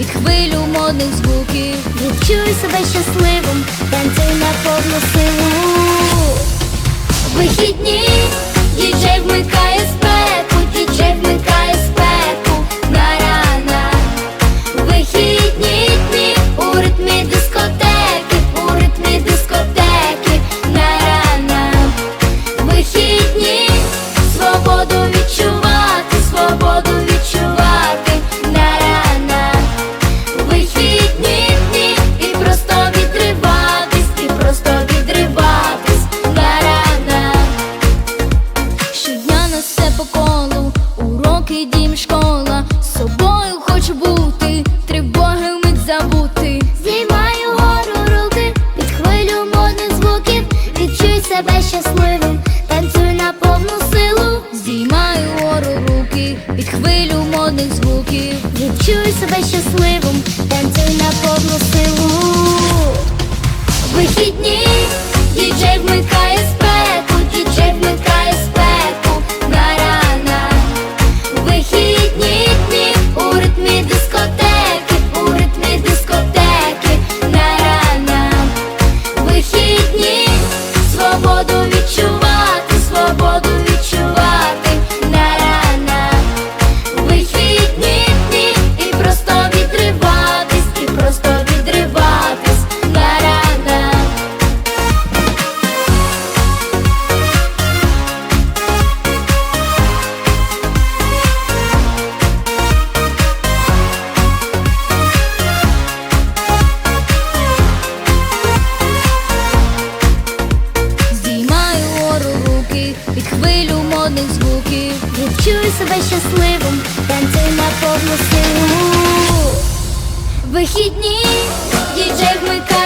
від хвилю модних звуків. Відчуй себе щасливим, танцюй на повну силу. Вихідні. школа, з собою хочу бути, тривоги вмить забути. Зіймаю гору руки, під хвилю модних звуків, відчуй себе щасливим, танцюй на повну силу. Зіймаю гору руки, під хвилю модних звуків, відчуй себе щасливим. жодних звуків. Відчуй себе щасливим, танцюй на повну силу. Вихідні, діджей вмикай